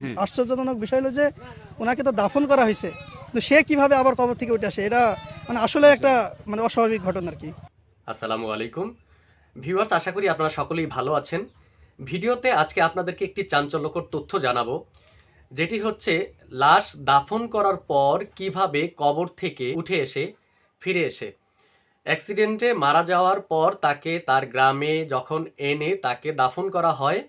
আশ্চর্যজনক বিষয় হলো যে ওনাকে তো দাফন করা হয়েছে। কিন্তু সে কীভাবে আবার কবর থেকে উঠে আসে? এটা মানে আসলে একটা মানে অস্বাভাবিক ঘটনা আর কি। আসসালামু আলাইকুম। ভিউয়ার্স আশা করি আপনারা সকলেই ভালো আছেন। ভিডিওতে আজকে আপনাদেরকে একটি চাঞ্চল্যকর তথ্য জানাব যেটি হচ্ছে লাশ দাফন করার পর কীভাবে কবর থেকে উঠে এসে ফিরে এসে। অ্যাক্সিডেন্টে মারা যাওয়ার পর তাকে তার গ্রামে যখন এনে তাকে দাফন করা হয়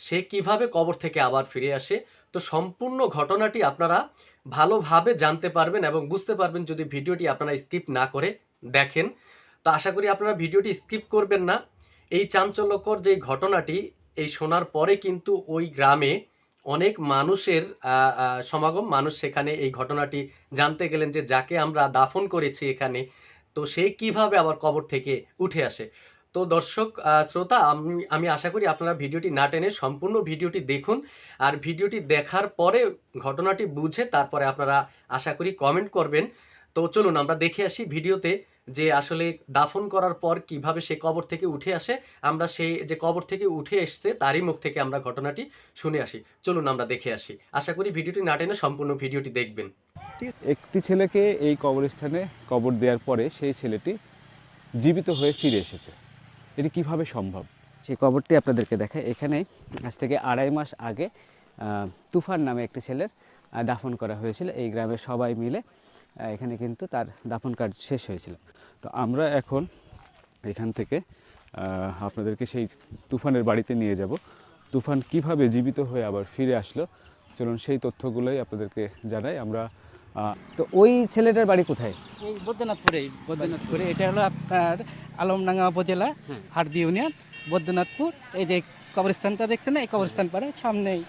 সে কীভাবে কবর থেকে আবার ফিরে আসে? তো সম্পূর্ণ ঘটনাটি আপনারা ভালোভাবে জানতে পারবেন এবং বুঝতে পারবেন যদি ভিডিওটি আপনারা স্কিপ না করে দেখেন। তো আশা করি আপনারা ভিডিওটি স্কিপ করবেন না। এই চাঞ্চল্যকর যে ঘটনাটি, এই শোনার পরে কিন্তু ওই গ্রামে অনেক মানুষের সমাগম, মানুষ সেখানে এই ঘটনাটি জানতে গেলেন যে যাকে আমরা দাফন করেছি এখানে, তো সে কীভাবে আবার কবর থেকে উঠে আসে? তো দর্শক শ্রোতা, আমি আমি আশা করি আপনারা ভিডিওটি না টেনে সম্পূর্ণ ভিডিওটি দেখুন। আর ভিডিওটি দেখার পরে ঘটনাটি বুঝে তারপরে আপনারা আশা করি কমেন্ট করবেন। তো চলুন, আমরা দেখে আসি ভিডিওতে যে আসলে দাফন করার পর কীভাবে সে কবর থেকে উঠে আসে। আমরা সেই যে কবর থেকে উঠে এসছে, তারই মুখ থেকে আমরা ঘটনাটি শুনে আসি। চলুন, আমরা দেখে আসি। আশা করি ভিডিওটি না টেনে সম্পূর্ণ ভিডিওটি দেখবেন। একটি ছেলেকে এই কবরস্থানে কবর দেওয়ার পরে সেই ছেলেটি জীবিত হয়ে ফিরে এসেছে। এটি কীভাবে সম্ভব? সেই কবরটি আপনাদেরকে দেখায় এখানে আজ থেকে আড়াই মাস আগে তুফান নামে একটি ছেলের দাফন করা হয়েছিল। এই গ্রামের সবাই মিলে এখানে কিন্তু তার দাফন কাজ শেষ হয়েছিল। তো আমরা এখন এখান থেকে আপনাদেরকে সেই তুফানের বাড়িতে নিয়ে যাব। তুফান কীভাবে জীবিত হয়ে আবার ফিরে আসলো? চলুন সেই তথ্যগুলোই আপনাদেরকে জানাই। আমরা তো ওই ছেলেটার বাড়ি কোথায়? এই বৈদ্যনাথপুরে বৈদ্যনাথপুরে। এটা হলো আপনার আলমডাঙ্গা উপজেলা হ্যাঁ। হারদি ইউনিয়ন বৈদ্যনাথপুর। এই যে কবরস্থানটা দেখছেন না? এই কবরস্থান পারে সামনেই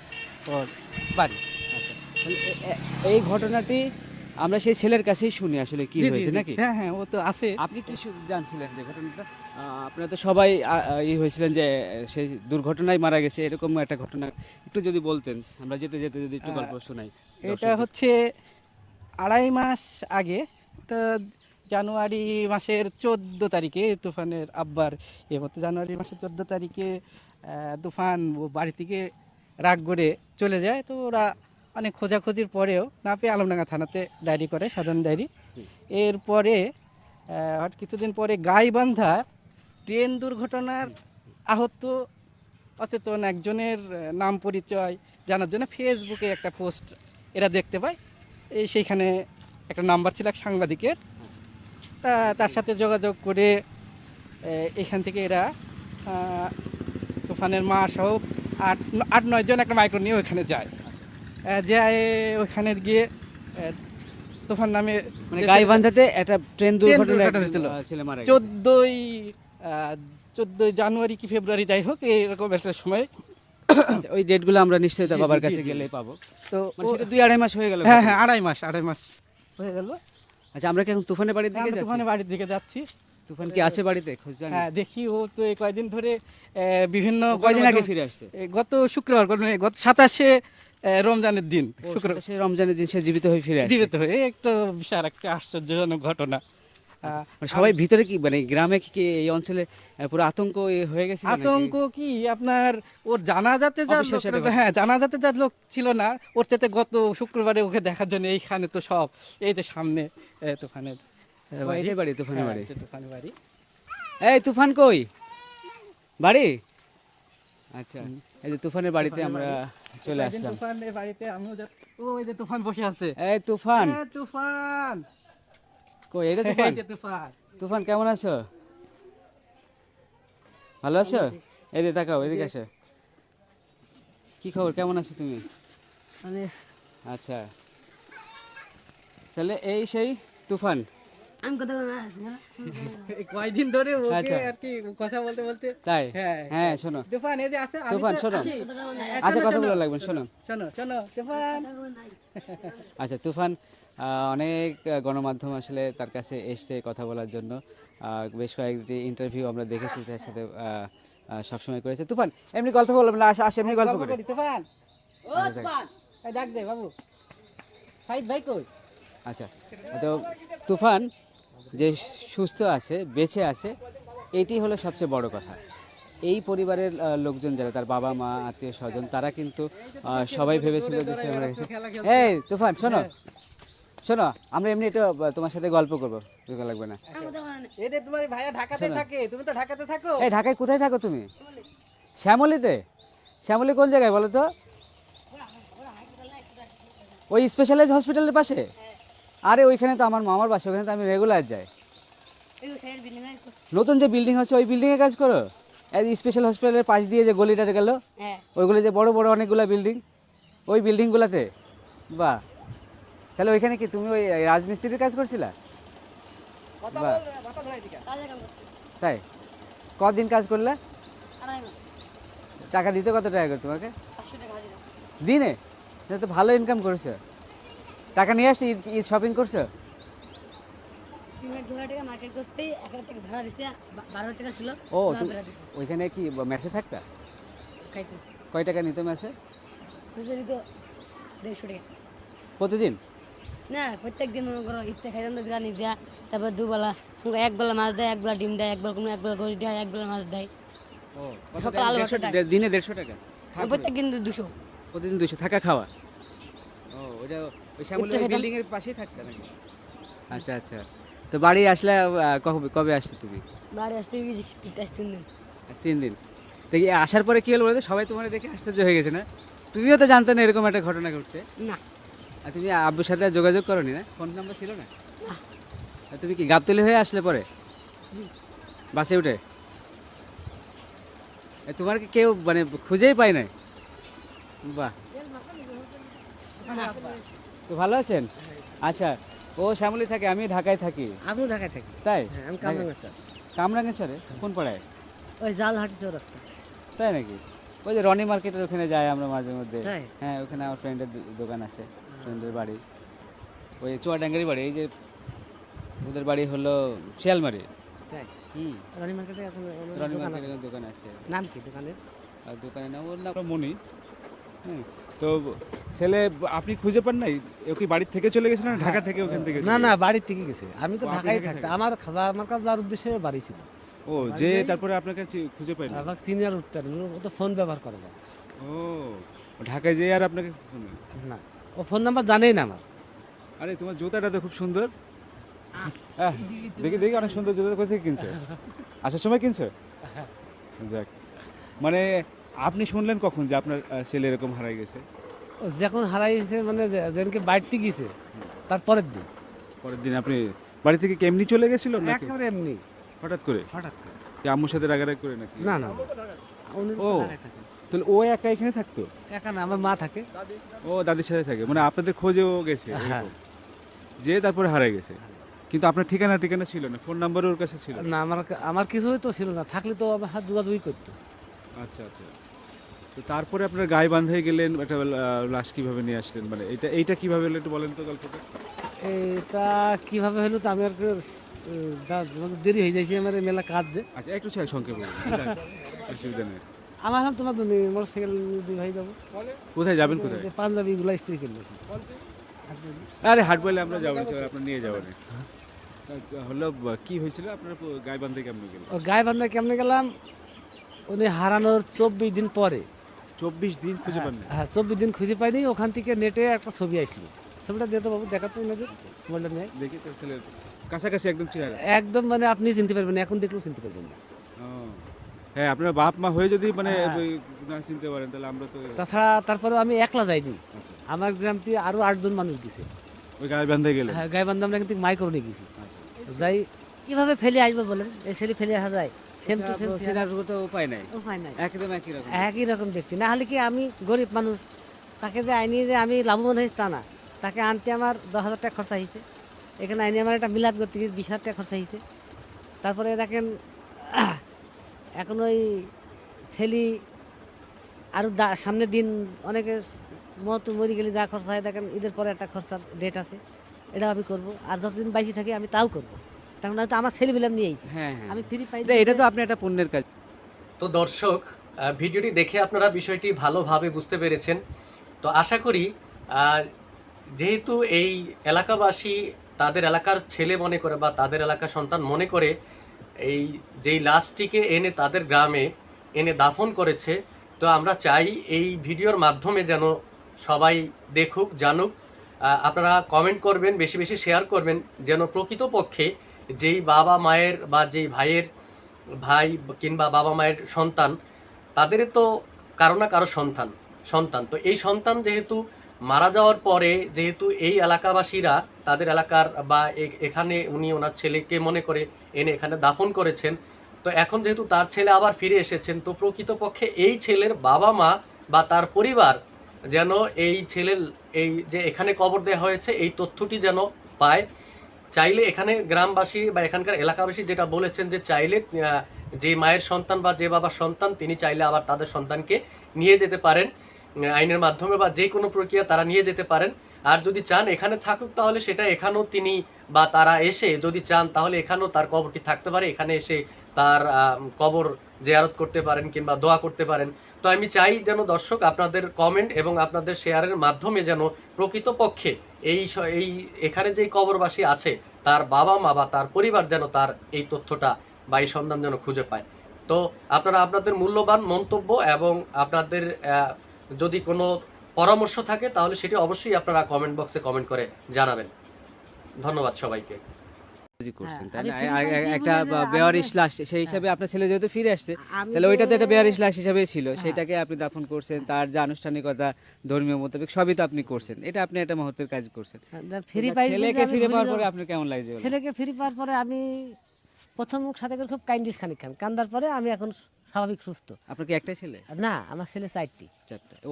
ওর বাড়ি। এ- এ- এই ঘটনাটি আমরা সেই ছেলের কাছেই শুনি আসলে কি হয়েছে নাকি? হ্যাঁ হ্যাঁ ও তো আছে। আপনি কি জানছিলেন যে ঘটনাটা? আপনারা তো সবাই ই হয়েছিলেন যে সেই দুর্ঘটনায় মারা গেছে এরকম একটা ঘটনা। একটু যদি বলতেন আমরা যেতে যেতে যদি একটু গল্প শোনাই এটা হচ্ছে আড়াই মাস আগে ওটা জানুয়ারি মাসের চোদ্দ তারিখে তুফানের আব্বার এ মতো জানুয়ারি মাসের চোদ্দ তারিখে তুফান বাড়ি থেকে রাগ করে চলে যায়। তো ওরা অনেক খোঁজাখুঁজির পরেও না পেয়ে আলমডাঙ্গা থানাতে ডায়েরি করে, সাধারণ ডায়েরি। এরপরে কিছুদিন পরে গাইবান্ধা ট্রেন দুর্ঘটনার আহত অচেতন একজনের নাম পরিচয় জানার জন্য ফেসবুকে একটা পোস্ট এরা দেখতে পায়। এই সেইখানে একটা নাম্বার ছিল এক সাংবাদিকের তা তার সাথে যোগাযোগ করে এখান থেকে এরা তুফানের মা সহ আট আট নয়জন একটা মাইক্রো নিয়ে ওখানে যায় যায় ওখানে গিয়ে তুফান নামে মানে গাইবান্ধাতে একটা ট্রেন দুর্ঘটনা হয়েছিল। চোদ্দোই চোদ্দোই জানুয়ারি কি ফেব্রুয়ারি যাই হোক এরকম একটা সময় ওই ডেটগুলো আমরা নিশ্চয়ই বাবার কাছে। গেলেই পাবো। তো মানে দুই আড়াই মাস হয়ে গেল হ্যাঁ হ্যাঁ আড়াই মাস আড়াই মাস। হয়ে গেল? আচ্ছা আমরা কি এখন তুফানের বাড়ির দিকে যাচ্ছি? তুফানের বাড়ির দিকে যাচ্ছি। তুফান কি আছে বাড়িতে? খোঁজ জানি। হ্যাঁ দেখি ও তো এই কয়দিন ধরে বিভিন্ন কয়দিন আগে ফিরে আসছে? গত শুক্রবার মানে গত সাতাশে রমজানের দিন শুক্র সে রমজানের দিন সে জীবিত হয়ে ফিরে জীবিত হয়ে এই তো বিশাল একটা আশ্চর্যজনক ঘটনা। মানে সবাই ভিতরে কি মানে গ্রামে কি এই অঞ্চলে পুরো আতঙ্ক হয়ে গেছে আতঙ্ক কি? আপনার ওর জানাজাতে যা। হ্যাঁ জানাজাতে যা লোক ছিল না ওর চাইতে গত শুক্রবারে ওকে দেখার জন্য এইখানে তো সব এই যে সামনে তুফানের বাড়ি। বাড়ি তুফানের হ্যাঁ, বাড়ি। তুফানের বাড়ি। এই তুফান কই? বাড়ি? আচ্ছা এই যে তুফানের বাড়িতে আমরা চলে আসলাম। তুফানের বাড়িতে আমিও ও এই যে তুফান বসে আছে। এই তুফান! তুফান! কই এটা তুফান? তুফান। কেমন আছো? ভালো আছো? যে। তাকাও এদিকে আসো। কি খবর কেমন আছো তুমি? আচ্ছা। তাহলে এই সেই তুফান। আমি কথা কয়দিন ধরে ওকে আচ্ছা। আর কি কথা বলতে বলতে তাই? হ্যাঁ হ্যাঁ শোনো। তুফান এই যে আছে তুফান, শোনো। আচ্ছা কথা বলা লাগবে শোনো। শোনো শোনো তুফান। আচ্ছা তুফান অনেক গণমাধ্যম আসলে তার কাছে এসছে কথা বলার জন্য। আহ, বেশ কয়েকটি ইন্টারভিউ আমরা দেখেছি তার সাথে সবসময় করেছে। তুফান এমনি গল্প বললাম না আসে আসে এমনি গল্প করে। করি, তুফান। ও তুফান। ডাক দে বাবু। সাইদ ভাই কই? আচ্ছা তো তুফান যে সুস্থ আছে বেঁচে আছে এটি হলো সবচেয়ে বড় কথা। এই পরিবারের লোকজন যারা তার বাবা মা আত্মীয় স্বজন তারা কিন্তু সবাই ভেবেছিল যে সে মারা গেছে এই তুফান শোনো শোনো আমরা এমনি একটু তোমার সাথে গল্প করব ঢোকা লাগবে না। এদের তোমার ভাইয়া ঢাকাতে থাকে তুমি তো ঢাকাতে থাকো। এই ঢাকায় কোথায় থাকো তুমি? শ্যামলিতে? শ্যামলি কোন জায়গায় বলো তো? ওই স্পেশালাইজ হসপিটালের পাশে? আরে ওইখানে তো আমার মামার বাসা ওখানে তো আমি রেগুলার যাই। নতুন যে বিল্ডিং হচ্ছে ওই বিল্ডিংয়ে কাজ করো? এই স্পেশাল হসপিটালের পাশ দিয়ে যে গলিটা গেল হ্যাঁ। ওইগুলো যে বড় বড় অনেকগুলো বিল্ডিং ওই বিল্ডিংগুলোতে বাহ। তাহলে ওইখানে কি তুমি ওই রাজমিস্ত্রির কাজ করছিলা? তাই? কদিন কাজ করলে? টাকা দিতে কত টাকা করে তোমাকে? দিনে? তো ভালো ইনকাম করেছ। টাকা নিয়ে আসছি ঈদ শপিং করছ? ও ওইখানে কি মেসে থাকতা কয় টাকা নিতে মেসে প্রতিদিন না প্রত্যেক দিন মনে করো ইচ্ছা বিরিয়ানি দেয়া তারপর দুবেলা আমাকে এক বেলা মাছ দেয় এক বেলা ডিম দেয় এক কোনো এক বেলা গোস দেয় এক বেলা মাছ দেয়। ও সকালে আলু টাকা। দিনে দেড়শো টাকা? প্রত্যেক দিন দুশো। প্রতিদিন দুশো থাকা খাওয়া? ও ওইটা বিল্ডিং এর পাশেই থাকতে নাকি আচ্ছা আচ্ছা। তো বাড়ি আসলে কবে কবে আসছো তুমি? বাড়ি আসতে তিন দিন। আজ তিন দিন। তো আসার পরে কি হলো বলতো সবাই তোমার দেখে আশ্চর্য হয়ে গেছে না? তুমিও তো জানতে না এরকম একটা ঘটনা ঘটছে? না। আর তুমি আব্বুর সাথে যোগাযোগ করনি না? ফোন নাম্বার ছিল না? আর তুমি কি গাবতলি হয়ে আসলে পরে? বাসে উঠে? তোমার কি কেউ মানে খুঁজেই পায় নাই? বাহ। তো ভালো আছেন? আচ্ছা ও শ্যামলি থাকে আমি ঢাকায় থাকি। আমিও ঢাকায় থাকি। তাই? হ্যাঁ আমি কামরাঙ্গা স্যার। কামরাঙ্গা কামরাঙ্গেশ্বরে কোন পাড়ায়? ওই জালহাটি চৌরাস্তা। তাই নাকি? ওই যে রনি মার্কেটের ওখানে যাই আমরা মাঝে মধ্যে। হ্যাঁ ওখানে আমার ফ্রেন্ডের দোকান আছে ফ্রেন্ডের বাড়ি। ওই চুয়াডাঙ্গারি বাড়ি এই যে ওদের বাড়ি হলো শিয়ালমারি। তাই? হুম। রনি মার্কেটে এখন রনি দোকান আছে। মার্কেটের দোকান আছে। নাম কি দোকানের? দোকানের নাম ওর নাম মনি হ্যাঁ তো ছেলে আপনি খুঁজে পান নাই? ও কি বাড়ির থেকে চলে গেছে না ঢাকা থেকে ওখান থেকে না না বাড়ির থেকে গেছে। আমি তো ঢাকায় থাকতাম। আমার খাজা আমার কাছে যাওয়ার উদ্দেশ্যে বাড়ি ছিল। ও যে তারপরে আপনার কাছে খুঁজে পাইনি আমার সিনিয়র উঠতে ও তো ফোন ব্যবহার করে না। ও ঢাকায় যেয়ে আর আপনাকে ফোন না। ও ফোন নাম্বার জানেই না আমার। আরে তোমার জুতাটা তো খুব সুন্দর। দেখি দেখি অনেক সুন্দর জুতা কোথা থেকে কিনছো? আসার সময় কিনছো? যাক। মানে আপনি শুনলেন কখন যে আপনার ছেলে এরকম হারাই গেছে? ও যখন হারাইছে মানে যে- যেদিনকে বাড়িতে গেছে তার পরের দিন। পরের দিন আপনি বাড়ি থেকে কেমনি চলে গেছিল নাকি? একেবারে এমনি। হঠাৎ করে? হঠাৎ করে। কি আম্মুর সাথে রাগারাগি করে নাকি? না না ও তাহলে ও একা এখানে থাকতো? একা না আমার মা থাকে। ও দাদির সাথে থাকে। মানে আপনাদের খোঁজেও গেছে? হ্যাঁ। যে তারপরে হারাই গেছে। কিন্তু আপনার ঠিকানা ঠিকানা ছিল না? ফোন নাম্বারও ওর কাছে ছিল না। না আমার আমার কিছুই তো ছিল না। থাকলে তো আমার হাত যোগাযোগই করতো। আচ্ছা আচ্ছা। তো তারপরে আপনার গায়ে বাঁধে গেলেন একটা লাশ কীভাবে নিয়ে আসলেন? মানে এটা এইটা কীভাবে হলো একটু বলেন তো গল্পটা। এটা কীভাবে হলো তো আমি আর মানে দেরি হয়ে যাইছে আমার মেলা কাজ যে। আচ্ছা একটু সংক্ষেপে বলুন। অসুবিধা নেই। আমার হাম তোমার মোটর সাইকেল দুই ভাই যাব। কোথায় যাবেন কোথায়? পাঞ্জাবি গুলা স্ত্রী কিনতেছি আরে হাট বলে আমরা যাব আপনার নিয়ে যাব না। আচ্ছা, হলো কি হয়েছিল? আপনার গায়ে বাঁধে কেমন গেল ও গায়ে বান্ধা কেমনে গেলাম? উনি হারানোর চব্বিশ দিন পরে। চব্বিশ দিন খুঁজে পান না হ্যাঁ চব্বিশ দিন খুঁজে পাইনি। ওখান থেকে নেটে একটা ছবি আসলো। ছবিটা দিতে বাবু দেখাতো ওনাদের মোবাইলটা নেই দেখি তো কাছাকাছি একদম চেহারা। একদম মানে আপনি চিনতে পারবেন না এখন দেখলেও চিনতে পারবেন না। হ্যাঁ আপনার বাপ মা হয়ে যদি মানে হ্যাঁ। না চিনতে পারেন তাহলে আমরা তো তাছাড়া তারপরে আমি একলা যাইনি। আমার গ্রাম থেকে আরও আটজন মানুষ গেছে। ওই গায়ে বাঁধে গেলেন? হ্যাঁ গায়ে বান্ধব আমরা কিন্তু মাইক্রো নিয়ে গেছি যাই কীভাবে ফেলে আসব বলেন? এই ছেলে ফেলে আসা যায়। সেম টু সেম চেনার উপায় নাই। উপায় নাই। একদম একই রকম। একই রকম দেখতে। না হলে কি আমি গরিব মানুষ তাকে যে আইনি যে আমি লাভবান হয়েছি তা না। তাকে আনতে আমার দশ হাজার টাকা খরচা হয়েছে। এখানে আইনি আমার একটা মিলাদ করতে গিয়ে বিশ হাজার টাকা খরচা হয়েছে। তারপরে দেখেন এখন ওই ছেলি আরও সামনের দিন অনেকে মত মরি গেলে যা খরচা হয় দেখেন ঈদের পরে একটা খরচার ডেট আছে। এটাও আমি করব। আর যতদিন বাইসি থাকি আমি তাও করব। তখন হয়তো আমার ছেলে বিলে নিয়ে আইছি। হ্যাঁ হ্যাঁ। আমি ফ্রি পাই এটা- তো আপনি একটা পুণ্যের কাজ। তো দর্শক ভিডিওটি দেখে আপনারা বিষয়টি ভালোভাবে বুঝতে পেরেছেন। তো আশা করি যেহেতু এই এলাকাবাসী তাদের এলাকার ছেলে মনে করে বা তাদের এলাকার সন্তান মনে করে এই যেই লাশটিকে এনে তাদের গ্রামে এনে দাফন করেছে তো আমরা চাই এই ভিডিওর মাধ্যমে যেন সবাই দেখুক জানুক। আপনারা কমেন্ট করবেন বেশি বেশি শেয়ার করবেন যেন প্রকৃতপক্ষে যেই বাবা মায়ের বা যেই ভাইয়ের ভাই কিংবা বাবা মায়ের সন্তান, তাদের তো কারও না কারও সন্তান সন্তান। তো এই সন্তান যেহেতু মারা যাওয়ার পরে যেহেতু এই এলাকাবাসীরা তাদের এলাকার বা এখানে উনি ওনার ছেলেকে মনে করে এনে এখানে দাফন করেছেন, তো এখন যেহেতু তার ছেলে আবার ফিরে এসেছেন, তো প্রকৃতপক্ষে এই ছেলের বাবা মা বা তার পরিবার যেন এই ছেলের, এই যে এখানে কবর দেওয়া হয়েছে, এই তথ্যটি যেন পায়। চাইলে এখানে গ্রামবাসী বা এখানকার এলাকাবাসী যেটা বলেছেন যে চাইলে যে মায়ের সন্তান বা যে বাবার সন্তান, তিনি চাইলে আবার তাদের সন্তানকে নিয়ে যেতে পারেন আইনের মাধ্যমে বা যে কোনো প্রক্রিয়া তারা নিয়ে যেতে পারেন। আর যদি চান এখানে থাকুক তাহলে সেটা এখানেও তিনি বা তারা এসে যদি চান তাহলে এখানেও তার কবরটি থাকতে পারে। এখানে এসে তার কবর জেয়ারত করতে পারেন কিংবা দোয়া করতে পারেন। তো আমি চাই যেন দর্শক আপনাদের কমেন্ট এবং আপনাদের শেয়ারের মাধ্যমে যেন প্রকৃতপক্ষে এই এই এখানে যেই কবরবাসী আছে, তার বাবা মা বা তার পরিবার যেন তার এই তথ্যটা বা এই সন্ধান যেন খুঁজে পায়। তো আপনারা আপনাদের মূল্যবান মন্তব্য এবং আপনাদের যদি কোনো পরামর্শ থাকে, তাহলে সেটি অবশ্যই আপনারা কমেন্ট বক্সে কমেন্ট করে জানাবেন। ধন্যবাদ সবাইকে। করছেন হ্যাঁ, তাই না? ফিরে আর- আর- গেছি একটা বলে যে আমি- বেয়ারিশ লাশ সেই হিসাবে আপনার ছেলে যেহেতু ফিরে আসছে তাহলে ওইটা তো তো- একটা বেয়ারিশ লাশ হিসাবে ছিল সেটাকে আপনি দাফন করছেন তার যে আনুষ্ঠানিকতা ধর্মীয় মোতাবেক সবই তো আপনি করছেন। এটা আপনি একটা মহত্বের কাজ করছেন। ফ্রি পাই ছেলেকে ফিরে পাওয়ার পরে আপনার কেমন লাগছে ছেলেকে ফিরে পাওয়ার পরে আমি প্রথম সাথে করে খুব কাইন্ডিস খানিক খান। কান্দার পরে আমি এখন স্বাভাবিক সুস্থ। আপনার কি একটাই ছেলে? না আমার ছেলে চারটি। চারটা। ও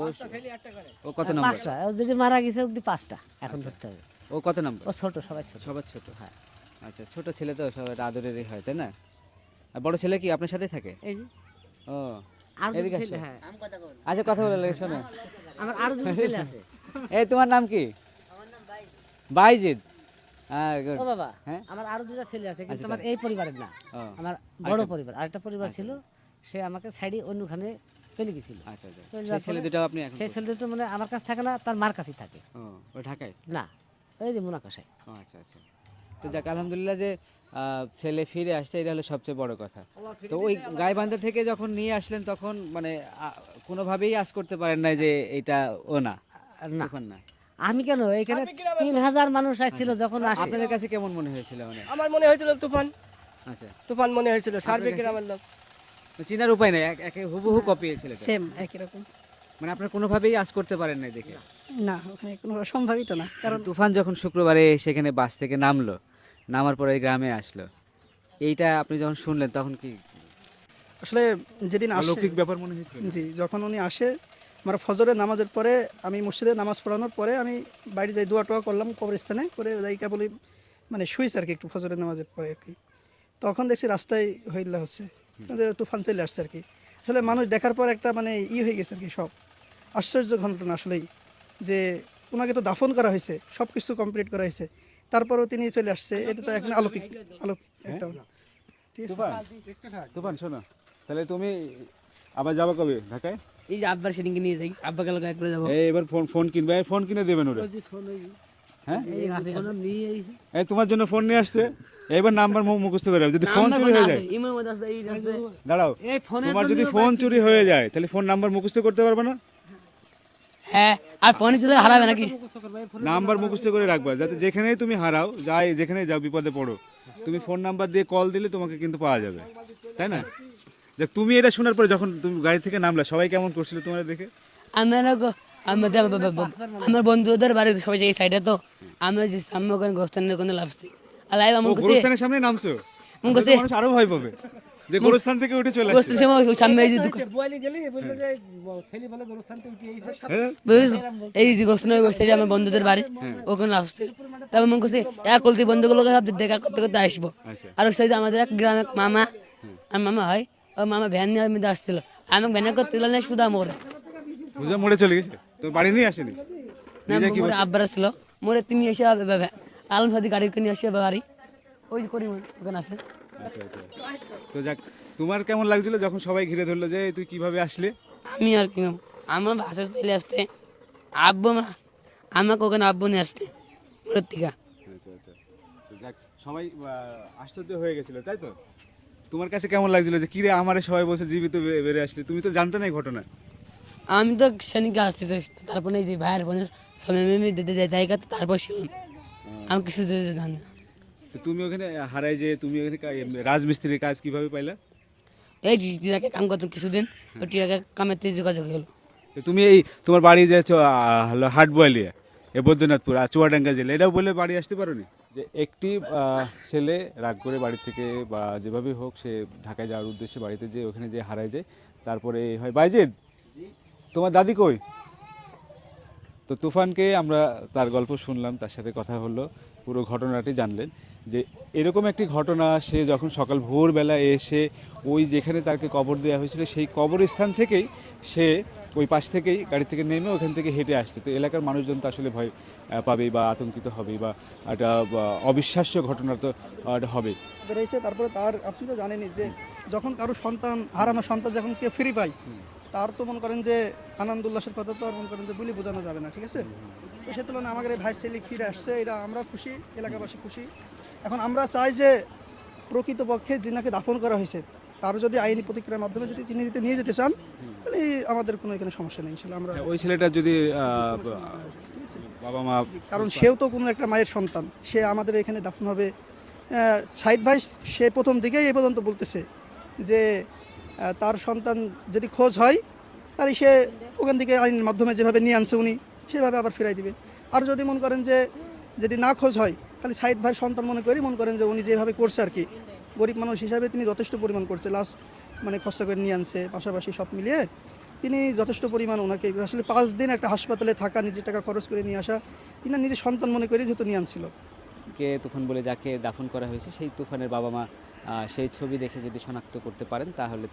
ও কত নম্বর? পাঁচটা। ও যদি মারা গেছে অব্দি পাঁচটা। এখন ধরতে হবে। ও কত নম্বর? ও ছোট সবাই ছোট। সবার ছোট। হ্যাঁ। আচ্ছা ছোট ছেলে তো সবার আদরেরই হয় তাই না? আর বড় ছেলে কি আপনার সাথে থাকে? এই যে। ও আর দুটো এদিকে ছেলে হ্যাঁ। আচ্ছা কথা বলে লাগে শোনো। আমার আরও দুটো ছেলে আছে। এই তোমার নাম কি? বাইজিদ হ্যাঁ good. ও বাবা হ্যাঁ? আমার আরও দুটো ছেলে আছে কিন্তু আচ্ছা, আমার এই পরিবারের না। ও, আমার বড় পরিবার আরেকটা পরিবার ছিল সে আমাকে সাইডে অন্যখানে চলে গেছিল। আচ্ছা আচ্ছা। চলে সেই যাওয়ার ছেলে পরে- দুটো আপনি এখন সেই ছেলে দুটো মানে আমার কাছে থাকে না তার মার কাছেই থাকে। ও ঢাকায়? না এই যে মুনাকাশায় ও আচ্ছা আচ্ছা। তো যাক আলহামদুলিল্লাহ যে ছেলে ফিরে আসছে এটা হলো সবচেয়ে বড় কথা। তো ওই গাইবান্ধা থেকে যখন নিয়ে আসলেন তখন মানে কোনোভাবেই আশ করতে পারেন না যে এটা ও না। না। তখন না। আমি কেন? এখানে তিন হাজার মানুষ আসছিল যখন আপনাদের কাছে কেমন মনে হয়েছিল মানে? আমার মনে হয়েছিল তুফান। আচ্ছা। তুফান মনে হয়েছিল সার্বিক গ্রামের লোক। চিনার উপায় নেই এক- হুবহু কপি ছিল সেম একই রকম। মানে আপনার কোনোভাবেই আশ করতে পারেন না দেখে? না ওখানে কোনো সম্ভাবিত না কারণ তুফান যখন শুক্রবারে সেখানে বাস থেকে নামলো নামার পরে গ্রামে আসলো। এইটা আপনি যখন শুনলেন তখন কি? আসলে যেদিন অলৌকিক ব্যাপার মনে হয়েছিল। জি যখন উনি আসে আমার ফজরের নামাজের পরে আমি মসজিদে নামাজ পড়ানোর পরে আমি বাইরে যাই দোয়া টোয়া করলাম কবরস্থানে করে যাই কেবলই মানে শুয়েছি আর কি একটু ফজরের নামাজের পরে আর কি। তখন দেখছি রাস্তায় হইলা হচ্ছে। তুফান চলে আসছে আর কি। আসলে মানুষ দেখার পর একটা মানে ই হয়ে গেছে আর কি সব। আশ্চর্য ঘটনা আসলেই যে ওনাকে তো দাফন করা হয়েছে সব কিছু কমপ্লিট করা হয়েছে। তারপরেও তিনি চলে আসছে। এটা তো এখন আলৌকিক আলৌকিক একটা। ঠিক আছে। তুফান। শোনো। তাহলে তুমি আবার যাবে কবে ঢাকায়? এই যে আব্বার সেদিনকে নিয়ে যাই। আব্বা একবার যাব। এবার ফোন ফোন কিনবে। ফোন কিনে দেবেন ওরা। হ্যাঁ? এই তোমার জন্য ফোন নিয়ে আসছে। এবার নাম্বার মুখস্থ করে যদি ফোন চুরি হয়ে যায়। দাঁড়াও। তোমার যদি ফোন চুরি হয়ে যায় তাহলে ফোন নাম্বার মুখস্থ করতে পারবে না? হ্যাঁ আর ফোনে চলে হারাবে নাকি? নাম্বার মুখস্থ করে রাখবা যাতে যেখানেই তুমি হারাও যাই যেখানে যাও বিপদে পড়ো তুমি ফোন নাম্বার দিয়ে কল দিলে তোমাকে কিন্তু পাওয়া যাবে তাই না? দেখ তুমি এটা শোনার পরে যখন তুমি গাড়ি থেকে নামলা সবাই কেমন করছিল তোমার দেখে? আমরা গো- আমরা যা- বা- বা- বা- আমার বন্ধুদের বাড়ি সবাই এই সাইডে তো আমরা যে সামনে ওখানে গোস্তানের কোনো লাভছি আর লাইভ ও আমার কাছে গোরস্থানের সামনে নামছো? কাছে- মানুষ আরও ভয় পাবে। যে গোরস্থান থেকে উঠে চলে গোস্ত আসছে। সময় ওই সামনে এই যে দোকান বলি গেলি যে ছেলে বলে গোরস্থান থেকে উঠে এসে হ্যাঁ? এই যে আমার বন্ধুদের বাড়ি ওখানে লাভছি তারপর মন করছে এক কলতি বন্ধুগুলোকে সব দেখা করতে করতে আসব। আচ্ছা। আর আমাদের এক গ্রামে মামা আর মামা হয় ওই মামা ভ্যান নিয়ে মধ্যে আসছিল। আমাকে ভ্যানে করতে গেলে না শুধু মোর বুঝে মরে চলে গেছে? তো বাড়ি নিয়ে আসেনি? আব্বার ছিল মোরে তিনি এসে আলম সাদি গাড়ি কিনে এসে বাড়ি। ওই করি ওখানে আছে। আচ্ছা আচ্ছা। তো যাক তোমার কেমন লাগছিল যখন সবাই ঘিরে ধরলো যে তুই কীভাবে আসলে? আমি আর কি আমার বাসা চলে আসতে আব্বু আমাকে ওখানে আব্বু নিয়ে আসতে থেকে আচ্ছা আচ্ছা। তো যাক সবাই আশ্চর্য হয়ে গেছিল তাই তো? তোমার কাছে কেমন লাগছিল যে কিরে আমারে সবাই বসে জীবিত বেড়ে আসলে? তুমি তো জানতে না এই ঘটনা। আমি তো সেদিনকে আসছি তো তারপরে যে ভাইয়ের বোনের সবাই যাই জায়গা তারপর ছিলাম আমি কিছু জানি না। তো তুমি ওখানে হারাই যে তুমি ওখানে রাজমিস্ত্রির কাজ কীভাবে পাইলা? এই টিরাকে কাম করতাম কিছুদিন ওই টিরাকে কামের তেজ যোগাযোগ হলো। তো তুমি এই তোমার বাড়ি যে হলো হাট বয়ালিয়া এ বৈদ্যনাথপুর আর চুয়াডাঙ্গা জেলা। এটাও বলে বাড়ি আসতে পারো যে একটি ছেলে রাগ করে বাড়ি থেকে বা যেভাবে হোক সে ঢাকায় যাওয়ার উদ্দেশ্যে বাড়িতে যে ওখানে যে হারায় যায়। তারপরে হয় বাইজেদ। তোমার দাদি কই? তো তুফানকে আমরা তার গল্প শুনলাম তার সাথে কথা হলো পুরো ঘটনাটি জানলেন। যে এরকম একটি ঘটনা, সে যখন সকাল ভোরবেলা এসে ওই যেখানে তাকে কবর দেওয়া হয়েছিল, সেই কবরস্থান থেকেই সে ওই পাশ থেকেই গাড়ি থেকে নেমে ওখান থেকে হেঁটে আসছে। তো এলাকার মানুষজন তো আসলে ভয় পাবেই বা আতঙ্কিত হবে বা একটা অবিশ্বাস্য ঘটনা তো হবে। তারপরে তার, আপনি তো জানেনই যে যখন কারও সন্তান, হারানো সন্তান যখন কেউ ফ্রি পায়, তার তো মনে করেন যে আনন্দ উল্লাসের কথা তো আর মনে করেন যে বলি বোঝানো যাবে না, ঠিক আছে? তো সে তুলনায় আমাদের ভাই ছেলে ফিরে আসছে এটা আমরা খুশি, এলাকাবাসী খুশি। এখন আমরা চাই যে প্রকৃতপক্ষে যিনাকে দাফন করা হয়েছে। তার যদি আইনি প্রতিক্রিয়ার মাধ্যমে যদি তিনি দিতে নিয়ে যেতে চান তাহলে আমাদের কোনো এখানে সমস্যা নেই ইনশাল্লাহ আমরা ওই ছেলেটা যদি বাবা মা কারণ সেও তো কোনো একটা মায়ের সন্তান সে আমাদের এখানে দাফন হবে। সাইদ ভাই সে প্রথম দিকেই এই পর্যন্ত বলতেছে যে তার সন্তান যদি খোঁজ হয় তাহলে সে ওখান থেকে আইনের মাধ্যমে যেভাবে নিয়ে আনছে উনি সেভাবে আবার ফিরাই দিবে। আর যদি মনে করেন যে যদি না খোঁজ হয় তাহলে সাইদ ভাই সন্তান মনে করি মনে করেন যে উনি যেভাবে করছে আর কি। গরিব মানুষ হিসাবে তিনি যথেষ্ট পরিমাণ করছে। লাস্ট মানে খরচা করে নিয়ে আনছে, পাশাপাশি সব মিলিয়ে তিনি যথেষ্ট পরিমাণ ওনাকে আসলে পাঁচ দিন একটা হাসপাতালে থাকা, নিজের টাকা খরচ করে নিয়ে আসা তিনি নিজের সন্তান মনে করে যেহেতু নিয়ে আনছিল। কে তুফান বলে যাকে দাফন করা হয়েছে, সেই তুফানের বাবা মা সেই ছবি দেখে যদি শনাক্ত করতে পারেন, তাহলে